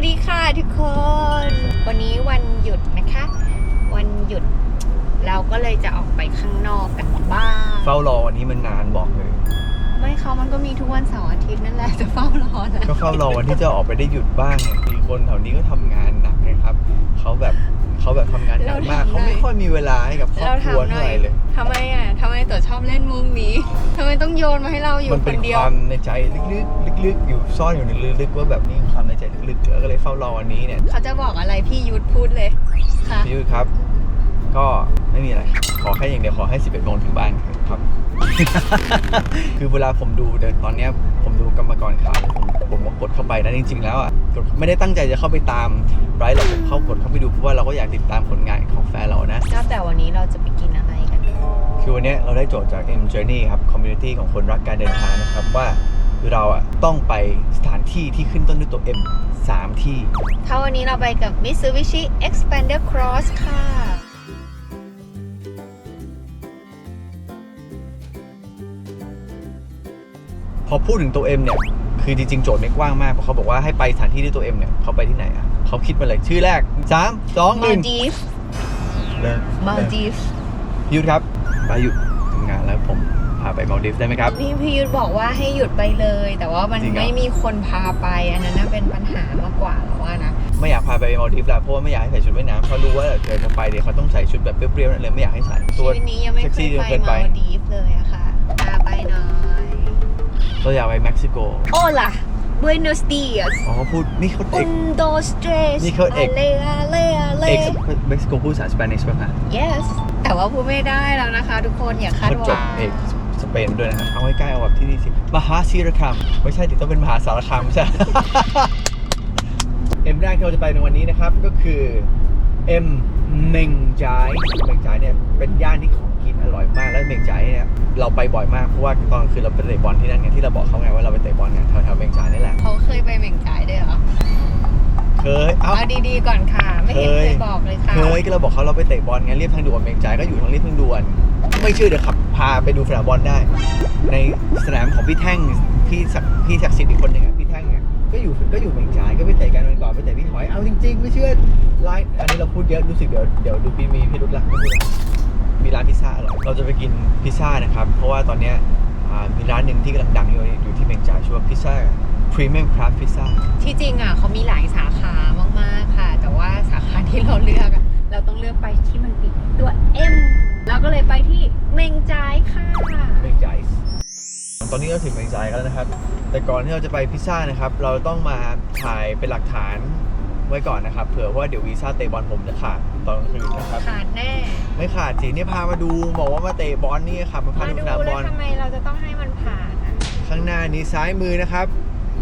วัสดีค่ะทุกคน วันนี้วันหยุดนะคะ วันหยุด เราก็เลยจะออกไปข้างนอกกันบ้าง เฝ้ารอวันนี้มันนานบอกเลย ไม่เขามันก็มีทุกวันเสาร์อาทิตย์นั่นแหละจะเฝ้ารอนะก็เฝ้ารอวันที่จะออกไปได้หยุดบ้างไงคือคนแถวนี้ก็ทำงานหนักนะครับ เขาแบบ เขาแบบทำงานหนักมาก เขาไม่ค่อยมีเวลาให้กับครอบเราครัวทำหเท่าน่อไหยร่เลยทำไมอะทำไมตัวชอบเล่นมุกนี้ทำไมต้องโยนมาให้เราอยู่มันคเป็นนเดีคยววามในใจลึกๆลึกๆอยู่ซ่อนอยู่ในลึกๆว่าแบบนี้ความในใจลึกๆก็เลยเฝ้ารอวันนี้เนี่ยเขาจะบอกอะไรพี่ยุทธพูดเลยค่ะพี่ยุทธครับ ก็ไม่มีอะไรครับขอแค่อย่างเดียวขอให้ 11โมงถึงบ้านครับ คือเวลาผมดูเดินตอนเนี้ยผมดูกรรมกรข่าวแล้วผมผมก็กดเข้าไปนะจริง ๆ แล้วอะ กดไม่ได้ตั้งใจจะเข้าไปตามไบรท์หรอกผมเข้ากดเข้าไปดูเพราะว่าเราก็อยากติดตามผลงานของแฟนเรานะ ก็แต่วันนี้เราจะไปกินอะไรกันคือวันเนี้ยเราได้โจทย์จาก M Journey ครับคอมมูนิตี้ของคนรักการเดินทางนะครับว่าเราอะต้องไปสถานที่ที่ขึ้นต้นด้วยตัว M 3 ที่ ถ้าวันนี้เราไปกับ Mitsubishi Expander Cross ค่ะพอพูดถึงตัว M เนี่ย คือจริงๆโจทย์ไม่กว้างมากเพราะเขาบอกว่าให้ไปสถานที่ด้วยตัว M เนี่ยเขาไปที่ไหนอะเขาคิดมาเลยชื่อแรก3 2 1 Maldives เริ่ม Maldives พี่ยุทธครับไปหยุดทำงานแล้วผมพาไปมาลดีฟได้ไหมครับนี่พี่ยุทธบอกว่าให้หยุดไปเลย แต่ว่ามันจริงเหรอ ไม่มีคนพาไป อันนั้นน่ะเป็นปัญหามากกว่าแล้วว่านะไม่อยากพาไปมาลดีฟแล้วเพราะว่าไม่อยากให้ใส่ชุดว่ายน้ำเพราะรู้ว่าเกิดจะไปเดี๋ยวเขาต้องใส่ชุดแบบเปรี้ยวๆนั่นเลยไม่อยากให้ใส่ชีตัว วิตนี้ยังไม่เซ็กเคซี่ยจนไปเกินไปมาลดีฟเลยอะค่ะพาไปหน่อย เราอยากไปเม็กซิโก Hola Buenos dias อ๋อเขาพูดนี่เขาเอก Un dos tres นี่เขาเอก Ale ale เอก ale เม็กซิโกพูดภาษาสเปนิชป่ะคะ Yes แต่ว่าพูดไม่ได้แล้วนะคะ ทุกคนอย่าคาดเขาหจวับงเอกสเปนด้วยนะครับเอาใกล้ๆเอาแบบที่นี่สิมหาซีรคามไม่ใช่ดิต้องเป็นมหาสารคามไม่ใช่ เอ็มแรกที่เราจะไปในวันนี้นะครับก็คือเอ็มเมงจายเมงจายเนี่ยเป็นย่านที่ของกินอร่อยมากแล้วเมงจายเนี่ย เราไปบ่อยมากเพราะว่าตอนคือเราไปเตะบอลที่นั่นไงที่เราบอกเขาไงว่าเราไปเตะบอลเนี่ยแถวๆเมงจายนี่แหละเขาเคยไปเหม่งจ่ายด้วยเหรอเคยเอ้าเอาดีๆก่อนค่ะ ไม่เห็นเคยเคยบอกเลยค่ะเคยก็เราบอกเขาเราไปเตะบอลไงเรียบทางด่วนเมงจายก็อยู่ทางเรียบทางด่วน ไม่เชื่อเดี๋ยวขับพาไปดูสนามบอลได้ ในสนามของพี่แท่งพี่ศักดิ์พี่ศักดิ์สิทธิ์อีกคนหนึ่งอะพี่แท่งเนี่ยก็อยู่ก็อยู่เมงจายก็ไปเตะกันวันก่อนไปเตะพี่หอยเอาจริง ๆ ไม่เชื่อไลน์อันนี้เราพูดเยอะรู้สึกเดี๋ยวเดี๋ยวดูปีมีพิรุธละไม่พูดละมีร้านพิซซ่าอร่อยเราจะไปกินพิซซ่านะครับ เพราะว่าตอนเนี้ยอ่ามีร้านหนึ่งที่กำลังดังอยู่อยู่ที่เมงจายชื่อว่าพิซซ่าพรีเมียมคราฟพิซซ่าที่จริงอะเขามีหลายสาขามากๆค่ะ แต่ว่าสาขาที่เราเลือกอะเราต้องเลือกไปที่มันปิดตัว M แล้วก็เลยไปที่เมงจ่ายค่ะเมงจายตอนนี้เราถึงเมงจายกันแล้วนะครับ แต่ก่อนที่เราจะไปพิซซ่านะครับ เราต้องมาถ่ายเป็นหลักฐาน ไว้ก่อนนะครับเผื่อว่าเดี๋ยววีซ่าเตะบอลผมจะขาดตอนกลางคืนนะครับ ขาดแน่ไม่ขาดสิเนี่ยพามาดูบอกว่ามาเตะบอลนี่ครับมาพามาดูดูสนามบแล้อวล ทำไมเราจะต้องให้มันผ่านอะข้างหน้านี้ซ้ายมือนะครับ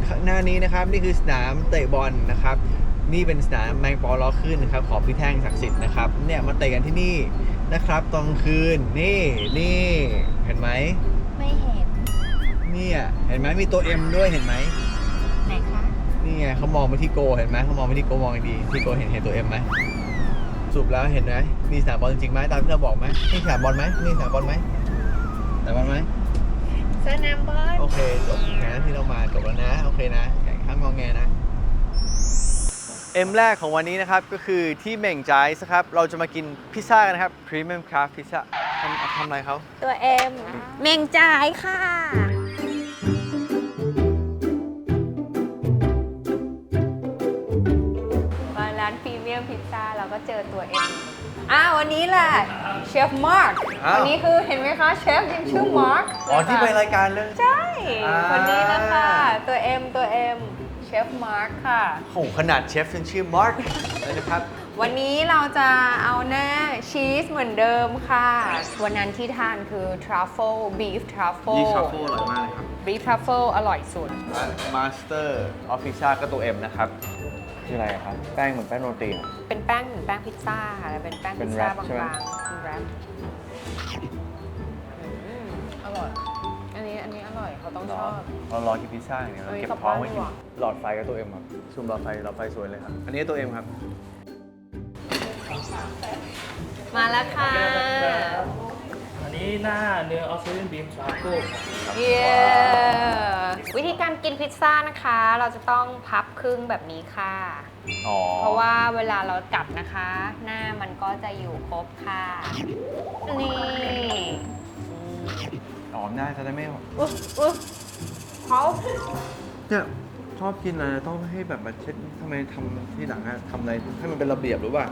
ข้างหน้านี้นะครับนี่คือสนามเตะบอลนะครับ นี่เป็นสนามแมงปอล้อขึ้นนะครับของพี่แท่งศักดิ์สิทธิ์นะครับเนี่ยมาเตะกันที่นี่นะครับตอนกลางคืนนี่นี่เห็นไหมไม่เห็นเนี่ยเห็นไหมมีตัว M ด้วยเห็นไหมไหนคะ นี่ไงเขามองไปที่โกเห็นไหมเขามองไปที่โกมองดีที่โกเห็นเห็นตัว M ไหมสรุปแล้วเห็นไหมมีสนามบอลจริงๆไหมตามที่เราบอกไหมมีสนามบอลไหมมีสนามบอลไหมสนามบอลไหมสนามบอลโอเคจบนะที่เรามาจบแล้วนะโอเคนะอย่าห้ามงองแงนะเอ็มแรกของวันนี้นะครับก็คือที่เหม่งจายส์ครับเราจะมากินพิซซ่ากันนะครับ Premium Craft Pizza ทำทำอะไรเขาตัว M เมงจ่ายค่ะ ซ่าเราก็เจอตัว M อ้าววันนี้แหละเชฟมาร์คอ้าว วันนี้คือเห็นไหมคะเชฟยังชื่อมาร์คอ๋อที่ไปรายการเลย ใช่ อ่าคนนี้นะคะตัว M ตัว M เชฟมาร์คค่ะโหขนาดเชฟยังชื่อมาร์คเลยนะครับ วันนี้เราจะเอาแน่ชีสเหมือนเดิมค่ะ วันนั้นที่ทานคือ truffle beef truffle ยี่ชาโฟอร่อยมากเลยครับ beef truffle อร่อยสุด มาสเตอร์ออฟฟิซ่าก็ตัว M นะครับ คืออะไรอะครับแป้งเหมือนแป้งโรตีเหรอ เป็นแป้งเหมือนแป้งพิซซ่าค่ะแล้วเป็นแป้งเป็พินซซ่า wrap ใช่ไหมบางๆเป็นแรปอืมอร่อย อันนี้อันนี้อร่อยเขาต้องชอบ เรารอกินพิซซ่าอย่างเดียวเราเอ้ยเก็บกลับท้องไว้บ้านดีกินกว่า หลอดไฟก็ตัว M ครับซูมหลอดไฟหลอดไฟสวยเลยครับ อันนี้ตัว M ครับ มาแล้วค่ะอั นนี้หน้าเนื้อออสเตรเลียนบีมทรัฟเฟิลครับเย้วิธีการกินพิซซ่านะคะ เราจะต้องพับครึ่งแบบนี้ค่ะ อ๋อเพราะว่าเวลาเรากัดนะคะ หน้ามันก็จะอยู่ครบค่ะ นี่อ๋อหน้าจะได้ไม่อุ๊ยอุ๊ยเขาเนี่ย ชอบกินอะไรต้องให้แบบมาเช็ดทำไมทำที่หลังอะทำอะไรให้มันเป็นระเบียบหรือว่า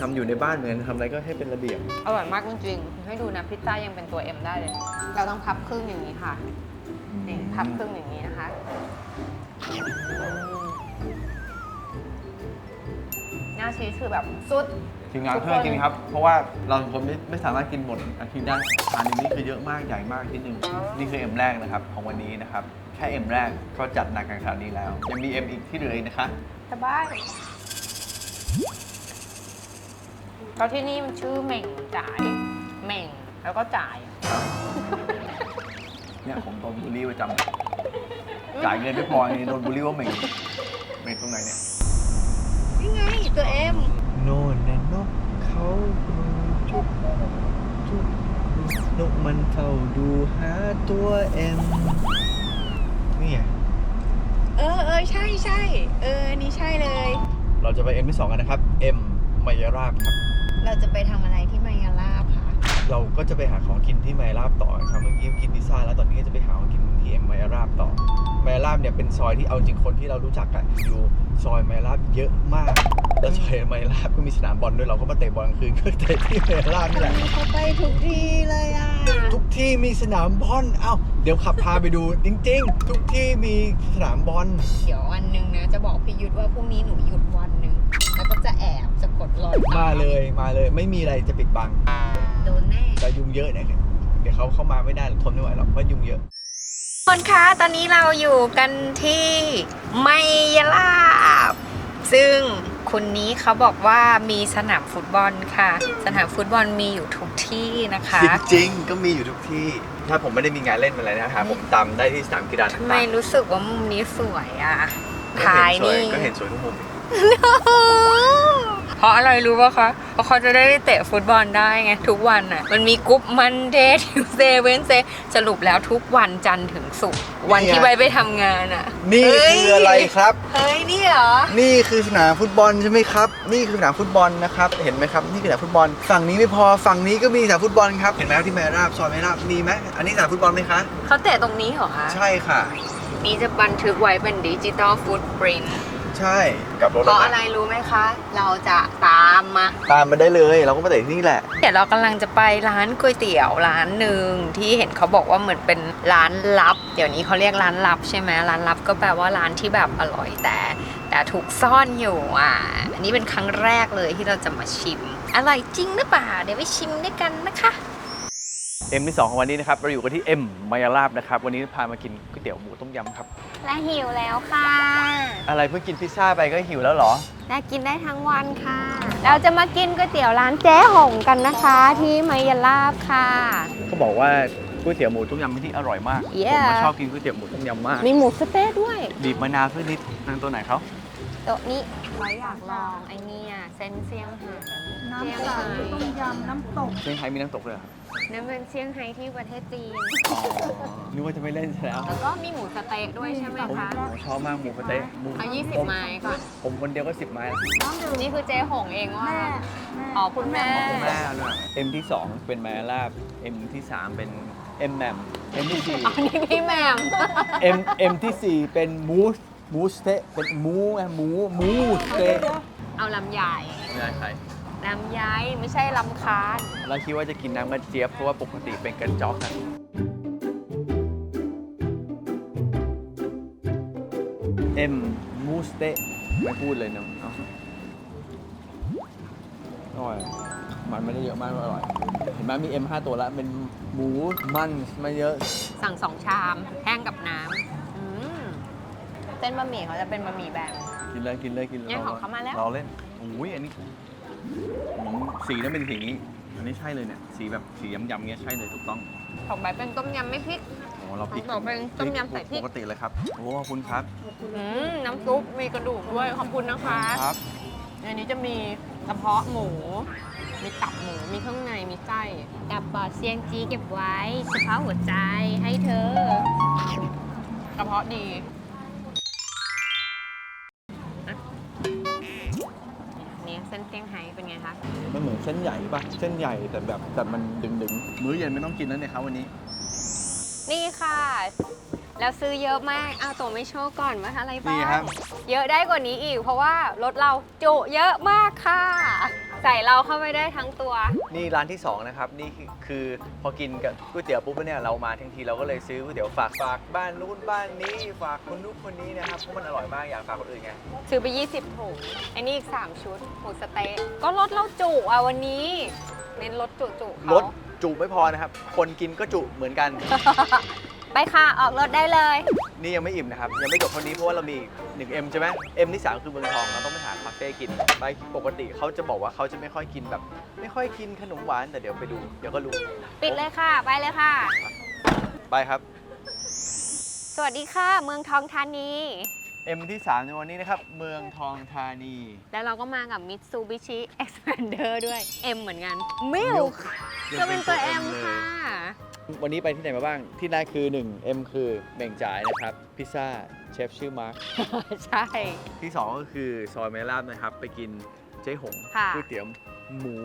ทำอยู่ในบ้านเหมือนทำอะไรก็ให้เป็นระเบียบ อร่อยมากจริงๆให้ดูนะพิซซ่ายังเป็นตัว M ได้เลย เราต้องพับครึ่งอย่างนี้ค่ะนี่พับครึ่งอย่างนี้นะคะหน้าชีสคือแบบสุด ทีมงานเพื่อนกินครับ เพราะว่าเราคนไม่ไม่สามารถกินหมดอาทิตย์ได้ทานนี้คือเยอะมากใหญ่มากที่หนึ่งนี่คือเอ็มแรกนะครับของวันนี้นะครับแค่เอ็มแรกก็จัดหนักกันขนาดนี้แล้ว ยังมีเอ็มอีกที่เหลืออีกนะคะ สบายแล้วที่นี่มันชื่อเหม่งจ่ายเหม่งแล้วก็จ่าย เนี่ยผมโดนบูลลี่ประจำจ่ายเงินไม่พอยังโดนบูลลี่ว่าเหม่งเหม่งตรงไหนเนี่ย นี่ไงตัว M โน่นนะนกเขาดูจุกจุกนกมันเฝ้าดูหาตัวเอ็มนี่ไงเออเออใช่ใช่เอออันนี่ใช่เลย เราจะไปเอ็มที่สองกันนะครับเอ็มมายาราบครับ เราจะไปทำอะไรที่มายาลาบคะ เราก็จะไปหาของกินที่มายาราบต่อนะครับเมื่อกี้กินพิซซ่าแล้วตอนนี้ก็จะไปหาของกินที่เอ็มมายาราบต่อมายาราบเนี่ยเป็นซอยที่เอาจริงคนที่เรารู้จักกันอยู่ซอยมายาราบเยอะมาก แล้วซอยมายาราบก็มีสนามบอลด้วยเราก็มาเตะบอลกลางคืนก็เตะที่มายาราบนี่แหละเขาไปทุกที่เลยอะทุกที่มีสนามบอลเอ้าเดี๋ยวขับพาไปดูจริง ๆ ทุกที่มีสนามบอลเดี๋ยววันหนึ่งนะจะบอกพี่ยุทธว่าพรุ่งนี้หนูหยุดวันหนึ่งแล้วก็จะแอบจะกดรอยตมาเลยมาเลย ไม่มีอะไรจะปิดบัง โดนแน่ แต่ยุงเยอะเนี่ยเดี๋ยวเขาเข้ามาไม่ได้ทนไม่ไหวหรอกเพราะยุงเยอะคนคะตอนนี้เราอยู่กันที่ไมยาลาบ ซึ่งคุณนี้เขาบอกว่ามีสนามฟุตบอลค่ะ สนามฟุตบอลมีอยู่ทุกที่นะคะ จริงๆก็มีอยู่ทุกที่ ถ้าผมไม่ได้มีงานเล่นอะไรนะหาผมตามได้ที่สนามกีฬาต่างทำไมรู้สึกว่ามุมนี้สวยอะๆถ่ายก็เห็นี่สวก็เห็นสวยทุกมุม เพราะอะไรรู้ป่ะคะเพราะเขาจะได้เตะฟุตบอลได้ไงทุกวันอะ มันมีกรุ๊ปมันเดย์ทิวเซเวนเซสรุปแล้วทุกวันจันทร์ถึงศุกร์วันที่ใบไปทำงานอะนี่เฮ้ยคืออะไรครับ เฮ้ยนี่เหรอ นี่คือสนามฟุตบอลใช่ไหมครับ นี่คือสนามฟุตบอลนะครับ เห็นไหมครับ นี่คือสนามฟุตบอล ฝั่งนี้ไม่พอ ฝั่งนี้ก็มีสนามฟุตบอลครับ เห็นไหมครับที่แมราบซอยแมราบมีไหมอันนี้สนามฟุตบอลไหมคะ เขาเตะตรงนี้เหรอคะ ใช่ค่ะ นี่จะบันทึกไว้เป็นดิจิตอลฟุตปริน ใช่กับรถเพราะอะไรรู้ไหมคะ เราจะตามมา ตามมาได้เลยเราก็มาเตะที่นี่แหละ เดี๋ยวเรากำลังจะไปร้านก๋วยเตี๋ยวร้านหนึ่งที่เห็นเขาบอกว่าเหมือนเป็นร้านลับ เดี๋ยวนี้เขาเรียกร้านลับใช่ไหมร้านลับก็แปลว่าร้านที่แบบอร่อยแต่ แต่ถูกซ่อนอยู่อะอันนี้เป็นครั้งแรกเลยที่เราจะมาชิมอร่อยจริงหรือเปล่าเดี๋ยวไปชิมด้วยกันนะคะ เอ็มที่2ของวันนี้นะครับเราอยู่กันที่เอ็มมายาลาบนะครับวันนี้พามากินก๋วยเตี๋ยวหมูต้มยำครับ และหิวแล้วค่ะ อะไรเพิ่งกินพิซซ่าไปก็หิวแล้วเหรอ และกินได้ทั้งวันค่ะ เราจะมากินก๋วยเตี๋ยวร้านเจ๊หงกันนะคะ ที่มายาลาบค่ะ เขาบอกว่าก๋วยเตี๋ยวหมูต้มยำที่อร่อยมากผม Yeah ก็ชอบกินก๋วยเตี๋ยวหมูต้มยำมาก มีหมูสะเต๊ะด้วย บีบมะนาวเพื่อนิดทางตัวไหนเขา โต๊ะนี้เราอยากลองไอ้เนี่ยเซนเซียงไฮ้น้ำใสต้มยำน้ำตกเชียงไฮ้มีน้ำตกเลยเหรอครับนั่นเป็นเซียงไฮ้ที่ประเทศจีน อ๋อนึกว่าจะไม่เล่นซะแล้วแล้วก็มีหมูสะเต๊ะด้วยใช่ไหมผมคะผมชอบมากหมูสะเต๊ะหมูเอา20 ไม้ก่อน ผมคนเดียวก็ 10 ไม้แล้วนี่คือเจ๊หงเองว่า แม่อ๋อคุณแม่แม่ด้วยเอ็มที่ 2 เป็นแมลาบเอ็มที่ 3 เป็นเอ็มแหมมเอ็มที่อ๋อนี่พี่แหมม4เอ็มเอ็มที่ 4 เป็นมูส มูสเต๊ะเป็นหมูไงหมูหมูสเต๊ะเอาลำไยไม่ได้ใช่ลำไยไม่ใช่ลำคาญเราคิดว่าจะกินน้ำกระเจี๊ยบเพราะว่าปกติเป็นกระจอกอะเอ็มมูสเต๊ะไม่พูดเลยเนาะเอาอร่อยมันไม่ได้เยอะมากอร่อย เห็นไหมมี M 5 ตัวแล้วเป็นหมูมันไม่เยอะ สั่งสองชาม แห้งกับน้ำอืม เส้นบะหมี่เขาจะเป็นบะหมี่แบบกินเลยกินเลยกินเลยเนี่ยของเขามาแล้ว เราเล่นอุ้ยอันนี้อืมสีนั้นเป็นสีนี้ อันนี้ใช่เลยเนี่ย สีแบบสียำๆเงี้ยใช่เลยถูกต้องของใบเป็นต้มยำไม่พริก โอ้เราพริกของเราเป็นต้มยำใส่พริก ปกติเลยครับโอ้ขอบคุณครับอืมน้ำซุปมีกระดูกด้วยขอบคุณนะคะครับในนี้จะมีกระเพาะหมู มีตับหมู มีเครื่องใน มีไส้ กับบอดเซียงจีเก็บไว้เฉพาะหัวใจให้เธอ กระเพาะดี เซี่ยงไฮ้เป็นไงคะมันเหมือนเส้นใหญ่ปะเส้นใหญ่แต่แบบแต่มันดึงดึงๆ มื้อเย็นไม่ต้องกินแล้วเนี่ยครับวันนี้ นี่ค่ะ แล้วซื้อเยอะมากอ้าวตัวไม่โชว์ก่อนว่าอะไรบ้างนี่ครับ เยอะได้กว่านี้อีก เพราะว่ารถเราจุเยอะมากค่ะ ใส่เราเข้าไปได้ทั้งตัว นี่ร้านที่ 2 นะครับ นี่คือคือพอกินกับก๋วยเตี๋ยวปุ๊บเนี่ยเรามาทั้งทีเราก็เลยซื้อก๋วยเตี๋ยวฝากฝากบ้านนู้นบ้านนี้ฝากคนนู้นคนนี้นะครับเพราะมันอร่อยมากอยากฝากคนอื่นไงซื้อไป 20ถุงอันนี้อีก 3 ชุดหมูสะเต๊ะก็รถเราจุอะวันนี้เน้นรถจุจุเขารสจุไม่พอนะครับ คนกินก็จุเหมือนกัน ไปค่ะออกรถได้เลย นี่ยังไม่อิ่มนะครับ ยังไม่จบเท่านี้เพราะว่าเรามีอีก 1M ใช่ไหม M ที่3คือเมืองทองเราต้องไปหาคาเฟ่กินไปปกติเขาจะบอกว่าเขาจะไม่ค่อยกินแบบ ไม่ค่อยกินขนมหวานแต่เดี๋ยวไปดู เดี๋ยวก็รู้ปิดเลยค่ะ ไปเลยค่ะ ไปครับ สวัสดีค่ะ เมืองทองธานี M ที่3ในวันนี้นะครับเมืองทองธานีแล้วเราก็มากับ Mitsubishi Expander ด้วย M เหมือนกัน Milk ก็เป็นตัว M ค่ะ วันนี้ไปที่ไหนมาบ้าง ที่แรกคือ 1 M คือเม่งจ่ายนะครับ พิซซ่าเชฟชื่อมาร์ค ใช่ ที่ 2 ก็คือซอยเมลาบนะครับ ไปกินเจ๊หงค่ะ ก๋วยเตี๋ยว หมู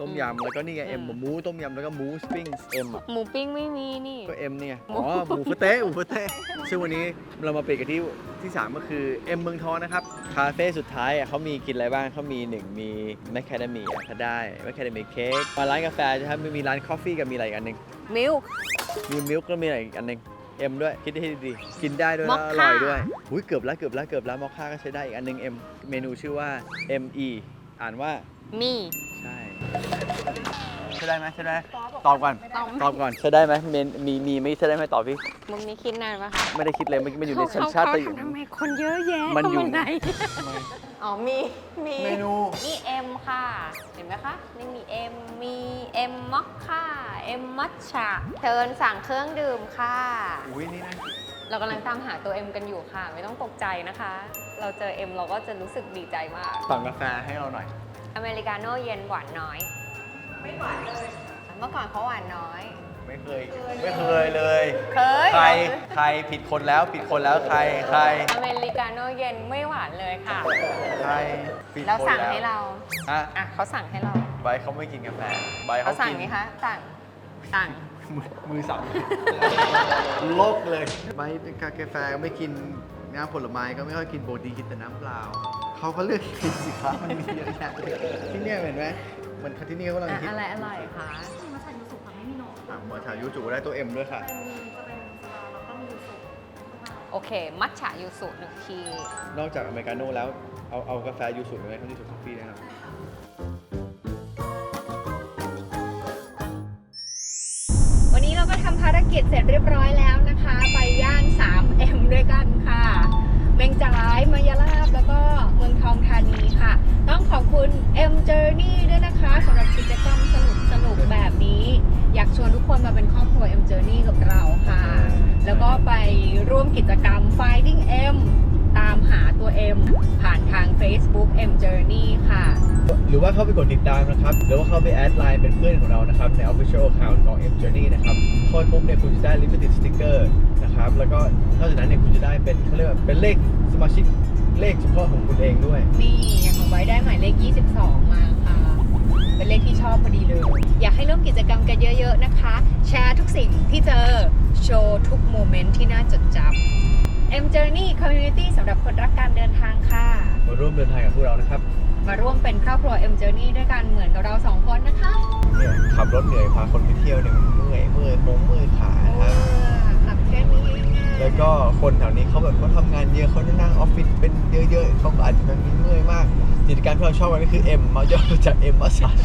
ต้มยำแล้วก็นี่ไงอื M มหมูต้มยำแล้วก็หมูสปริงเอ็มอะหมูปิ้งไม่มีนี่ ก็ M เนี่ยหมูอ๋อหมูฟะเต้หมูฟะเต้ซึ่งวันนี้เรามาปิดกันที่ที่ 3 ก็คือ M เมืองทองนะครับคาเฟ่สุดท้ายอะเขามีกินอะไรบ้างเขามี1มีแมคคาเดมี่อะถ้าได้แมคคาเดมี่เค้กมาร้านกาแฟใช่ไหมมีร้านคอฟฟี่กับมีอะไรอีกอันหนึ่ง Milk มีมิลค์ก็มีอะไรอีกอันหนึงเอ็มด้วยคิดให้ดีๆกินได้ด้วยมอแล้ควอค่าร่อยด้วยอุ้ยเกือบแล้วเกือบแล้วเกือบแล้วมอคค่าก็ใช้ได้อีกอันหนึงเอ็มเมนูชื่อว่า ME อ่านว่ามี ใช่ใช่ได้ไหมใช่ได้ไหมตอบก่อนตอบตอบก่อนใช่ได้ไหมเมนมีมีไม่ใช่ได้ไหมตอบพี่มุมนี้คิดนานปะคะไม่ได้คิดเลยมันมันอยู่ในสัญชาติเขาอยู่ ทำไมคนเยอะแยะมันอยู่ เข้าาไหนอ๋อมี มีเมนูนี่ M ค่ะ เห็นไหมคะ นี่มี M มี M มอคค่า M มัทฉะเชิญสั่งเครื่องดื่มค่ะ อุ้ยนี่นะเรากำลังตามหาตัว M กันอยู่ค่ะ ไม่ต้องตกใจนะคะ เราเจอ M เราก็จะรู้สึกดีใจมาก สั่งกาแฟให้เราหน่อย อเมริกาโน่เย็นหวานน้อย ไม่หวานเลย เมื่อก่อนเขาหวานน้อย ไม่เคย ไม่เคยเลย เคย ใคร ใครผิดคนแล้วผิดคนแล้วใคร ใคร อเมริกาโน่เย็นไม่หวานเลยค่ะ ใครผิดแล้วคนสั่งให้เราอะอะเขาสั่งให้เราใบร์ทเขาไม่กินกาแฟใบร์ทเขาเขาสั่งกิน ไหมคะสั่งสั่ง มือมือสั่นโลกเลยใบร์ทกาแฟไม่กินน้ำผลไม้ก็ไม่ค่อยกินโปรตีนกินแต่น้ำเปล่า เขาก็เลือกกินสิครับมันมีเยอะแยะที่เนี่ยเห็นไหมมันที่นี่เขากำลังอะคิดอะไรอร่อยคะมาใส่ยูสุค่ะไม่มีโหนดอะหมอชายูจูได้ตัวเอ็มด้วยค่ะ เป็นจะเป็นสลาแล้วก็มียูสุโอเค มัทฉะยูสุหนึ่งทีนอกจากอเมริกาโน่แล้ว เอาเอากาแฟยูสุไหมเขายูสุคอฟฟี่นะครับวันนี้เราก็ทำภารกิจเสร็จเรียบร้อยแล้วนะคะ ไปย่าน 3M ด้วยกันค่ะ เมงจ่ายมายาลาานีค่ะ ต้องขอบคุณ M Journey ด้วยนะคะสำหรับกิจกรรมสนุกสนุกๆแบบนี้ อยากชวนทุกคนมาเป็นครอบครัว M Journey กับเราค่ะ แล้วก็ไปร่วมกิจกรรม Finding M ตามหาตัว M ผ่านทาง Facebook M Journey ค่ะ หรือว่าเข้าไปกดติดตามนะครับ หรือว่าเข้าไปแอดไลน์เป็นเพื่อนของเรานะครับ ใน Official Account ของ M Journey นะครับเข้าไปปุ๊บเนี่ยคุณจะได้ Limited Sticker นะครับ แล้วก็นอกจากนั้นเนี่ยคุณจะได้เป็นเขาเรียกว่าเป็นเลขสมาชิก เลขเฉพาะของคุณเองด้วย นี่อย่างของไว้ได้หมายเลข 22 มาค่ะ เป็นเลขที่ชอบพอดีเลย อยากให้ร่วมกิจกรรมกันเยอะ ๆ นะคะ แชร์ทุกสิ่งที่เจอ โชว์ทุกโมเมนต์ที่น่าจดจำ M Journey Community สำหรับคนรักการเดินทางค่ะ มาร่วมเดินทางกับพวกเรานะครับ มาร่วมเป็นครอบครัว M Journey ด้วยกันเหมือนกับเราสองคนนะคะ เนี่ยขับรถเหนื่อยพาคนไปเที่ยวเนี่ยมันเมื่อยเมื่อยคงเมื่อยขา แล้วก็คนแถวนี้เขาแบบเขาทำงานเยอะเขานั่งออฟฟิศเป็นเยอะๆเขาก็อาจจะมีเมื่อยมากกิจการที่เราชอบกันก็คือ M มาย่อมาจาก M มาสัน